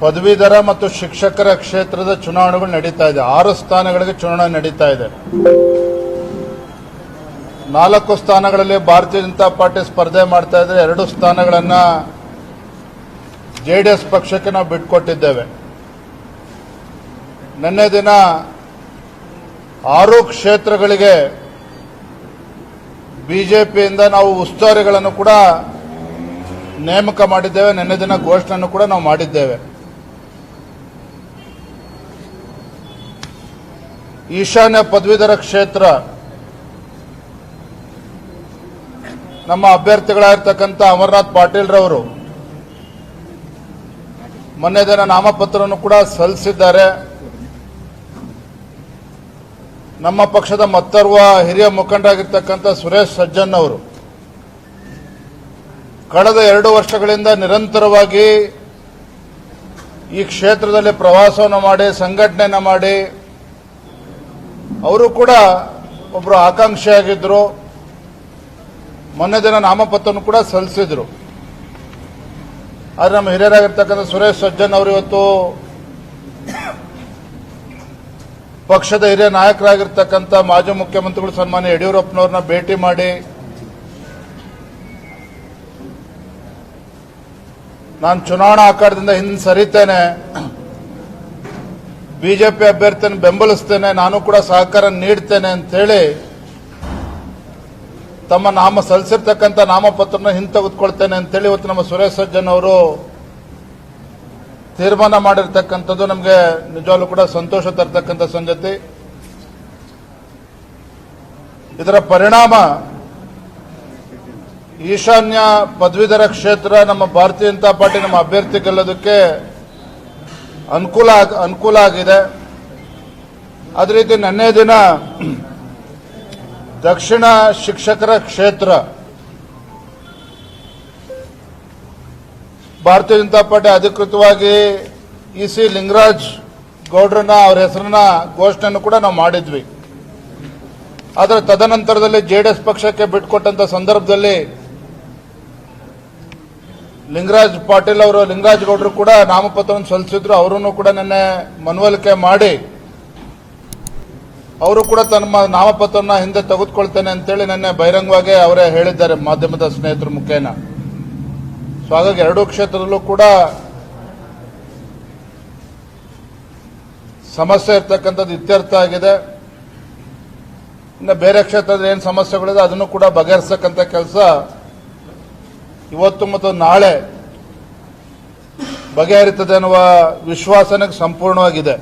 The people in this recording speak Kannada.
ಪದವೀಧರ ಮತ್ತು ಶಿಕ್ಷಕರ ಕ್ಷೇತ್ರದ ಚುನಾವಣೆಗಳು ನಡೀತಾ ಇದೆ. ಆರು ಸ್ಥಾನಗಳಿಗೆ ಚುನಾವಣೆ ನಡೀತಾ ಇದೆ. ನಾಲ್ಕು ಸ್ಥಾನಗಳಲ್ಲಿ ಭಾರತೀಯ ಜನತಾ ಪಾರ್ಟಿ ಸ್ಪರ್ಧೆ ಮಾಡ್ತಾ ಇದ್ರೆ ಎರಡು ಸ್ಥಾನಗಳನ್ನ ಜೆಡಿಎಸ್ ಪಕ್ಷಕ್ಕೆ ನಾವು ಬಿಟ್ಕೊಟ್ಟಿದ್ದೇವೆ. ನಿನ್ನೆ ದಿನ ಆರು ಕ್ಷೇತ್ರಗಳಿಗೆ ಬಿಜೆಪಿಯಿಂದ ನಾವು ಉಸ್ತುವಾರಿಗಳನ್ನು ಕೂಡ ನೇಮಕ ಮಾಡಿದ್ದೇವೆ. ನಿನ್ನೆ ದಿನ ಘೋಷಣೆಯನ್ನು ಕೂಡ ನಾವು ಮಾಡಿದ್ದೇವೆ. ಈಶಾನ್ಯ ಪದವೀಧರ ಕ್ಷೇತ್ರ ನಮ್ಮ ಅಭ್ಯರ್ಥಿಗಳಾಗಿರ್ತಕ್ಕಂಥ ಅಮರನಾಥ್ ಪಾಟೀಲ್ ರವರು ಮೊನ್ನೆ ದಿನ ನಾಮಪತ್ರವನ್ನು ಕೂಡ ಸಲ್ಲಿಸಿದ್ದಾರೆ. ನಮ್ಮ ಪಕ್ಷದ ಮತ್ತರ್ವ ಹಿರಿಯ ಮುಖಂಡರಾಗಿರ್ತಕ್ಕಂಥ ಸುರೇಶ್ ಸಜ್ಜನ್ ಅವರು ಕಳೆದ ಎರಡು ವರ್ಷಗಳಿಂದ ನಿರಂತರವಾಗಿ ಈ ಕ್ಷೇತ್ರದಲ್ಲಿ ಪ್ರವಾಸವನ್ನು ಮಾಡಿ, ಸಂಘಟನೆಯನ್ನು ಮಾಡಿ ಅವರು ಕೂಡ ಒಬ್ಬರು ಆಕಾಂಕ್ಷಿಯಾಗಿದ್ದರು ಮೊನ್ನೆ ದಿನ ನಾಮಪತ್ರವನ್ನು ಕೂಡ ಸಲ್ಲಿಸಿದ್ರು. ಆದರೆ ನಮ್ಮ ಹಿರಿಯರಾಗಿರ್ತಕ್ಕಂಥ ಸುರೇಶ್ ಸಜ್ಜನ್ ಅವರು ಇವತ್ತು ಪಕ್ಷದ ಹಿರಿಯ ನಾಯಕರಾಗಿರ್ತಕ್ಕಂಥ ಮಾಜಿ ಮುಖ್ಯಮಂತ್ರಿಗಳು ಸನ್ಮಾನ್ಯ ಯಡಿಯೂರಪ್ಪನವ್ರನ್ನ ಭೇಟಿ ಮಾಡಿ ನಾನು ಚುನಾವಣಾ ಆಕಾರದಿಂದ ಹಿಂದೆ ಸರಿತೇನೆ. ಬಿಜೆಪಿ ಅಭ್ಯರ್ಥಿಯನ್ನು ಬೆಂಬಲಿಸ್ತೇನೆ, ನಾನು ಕೂಡ ಸಹಕಾರ ನೀಡ್ತೇನೆ ಅಂತೇಳಿ ತಮ್ಮ ನಾಮ ಸಲ್ಲಿಸಿರ್ತಕ್ಕಂಥ ನಾಮಪತ್ರನ ಹಿಂತೆಗೆದುಕೊಳ್ತೇನೆ ಅಂತೇಳಿ ಇವತ್ತು ನಮ್ಮ ಸುರೇಶ್ ಸಜ್ಜನ್ ಅವರು ತೀರ್ಮಾನ ಮಾಡಿರ್ತಕ್ಕಂಥದ್ದು ನಮಗೆ ನಿಜವಾಗ್ಲೂ ಕೂಡ ಸಂತೋಷ ತರ್ತಕ್ಕಂಥ ಸಂಗತಿ. ಇದರ ಪರಿಣಾಮ ಈಶಾನ್ಯ ಪದವೀಧರ ಕ್ಷೇತ್ರ ನಮ್ಮ ಭಾರತೀಯ ಜನತಾ ಪಾರ್ಟಿ ನಮ್ಮ ಅಭ್ಯರ್ಥಿ ಗೆಲ್ಲೋದಕ್ಕೆ ಅನುಕೂಲ ಅನುಕೂಲ ಆಗಿದೆ. ಅದೇ ರೀತಿ ನಿನ್ನೆ ದಿನ ದಕ್ಷಿಣ ಶಿಕ್ಷಕರ ಕ್ಷೇತ್ರ. ಭಾರತೀಯ ಜನತಾ ಪಾರ್ಟಿ ಅಧಿಕೃತವಾಗಿ ಇ ಸಿ ಲಿಂಗರಾಜ್ ಗೌಡ್ರನ್ನ ಅವ್ರ ಹೆಸರನ್ನ ಘೋಷಣೆಯನ್ನು ಕೂಡ ನಾವು ಮಾಡಿದ್ವಿ. ಆದರೆ ತದನಂತರದಲ್ಲಿ ಜೆಡಿಎಸ್ ಪಕ್ಷಕ್ಕೆ ಬಿಟ್ಕೊಟ್ಟಂತ ಸಂದರ್ಭದಲ್ಲಿ ಲಿಂಗರಾಜ್ ಪಾಟೀಲ್ ಅವರು, ಲಿಂಗರಾಜ್ ಗೌಡರು ಕೂಡ ನಾಮಪತ್ರವನ್ನು ಸಲ್ಲಿಸಿದ್ರು. ಅವರನ್ನು ಕೂಡ ನಿನ್ನೆ ಮನವೊಲಿಕೆ ಮಾಡಿ ಅವರು ಕೂಡ ತಮ್ಮ ನಾಮಪತ್ರವನ್ನು ಹಿಂದೆ ತೆಗೆದುಕೊಳ್ತೇನೆ ಅಂತೇಳಿ ನಿನ್ನೆ ಬಹಿರಂಗವಾಗಿ ಅವರೇ ಹೇಳಿದ್ದಾರೆ ಮಾಧ್ಯಮದ ಸ್ನೇಹಿತರ ಮುಖೇನ. ಸೊ ಹಾಗಾಗಿ ಎರಡೂ ಕ್ಷೇತ್ರದಲ್ಲೂ ಕೂಡ ಸಮಸ್ಯೆ ಇರ್ತಕ್ಕಂಥದ್ದು ಇತ್ಯರ್ಥ ಆಗಿದೆ. ಇನ್ನು ಬೇರೆ ಕ್ಷೇತ್ರದ ಏನು ಸಮಸ್ಯೆಗಳಿದೆ ಅದನ್ನು ಕೂಡ ಬಗೆಹರಿಸತಕ್ಕಂಥ ಕೆಲಸ ಇವತ್ತು ಮತ್ತು ನಾಳೆ ಬಗೆಹರಿತದೆ ಅನ್ನುವ ವಿಶ್ವಾಸನಕ್ಕೆ ಸಂಪೂರ್ಣವಾಗಿದೆ.